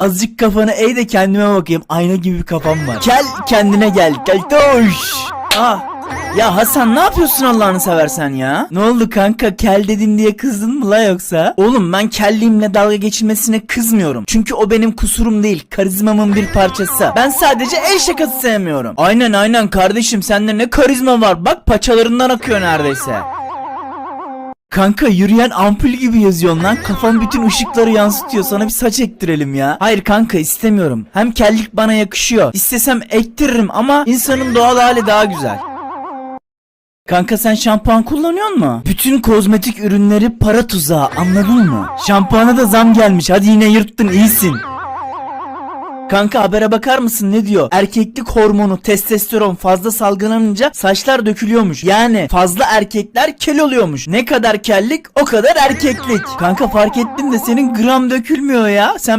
Azıcık kafanı eğ de kendime bakayım. Ayna gibi bir kafam var. Gel kendine gel. Gel toş. Ah. Ya Hasan ne yapıyorsun Allah'ını seversen ya? Ne oldu kanka kel dedim diye kızdın mı la yoksa? Oğlum ben kelliğimle dalga geçilmesine kızmıyorum. Çünkü o benim kusurum değil. Karizmamın bir parçası. Ben sadece el şakası sevmiyorum. Aynen aynen kardeşim sende ne karizma var. Bak paçalarından akıyor neredeyse. Kanka yürüyen ampul gibi yazıyorsun lan. Kafam bütün ışıkları yansıtıyor. Sana bir saç ektirelim ya. Hayır kanka istemiyorum. Hem kellik bana yakışıyor. İstesem ektiririm ama insanın doğal hali daha güzel. Kanka sen şampuan kullanıyor mu? Bütün kozmetik ürünleri para tuzağı anladın mı? Şampuana da zam gelmiş hadi yine yırttın iyisin. Kanka habere bakar mısın ne diyor? Erkeklik hormonu testosteron fazla salgılanınca saçlar dökülüyormuş. Yani fazla erkekler kel oluyormuş. Ne kadar kellik o kadar erkeklik. Kanka fark ettin de senin gram dökülmüyor ya. Sen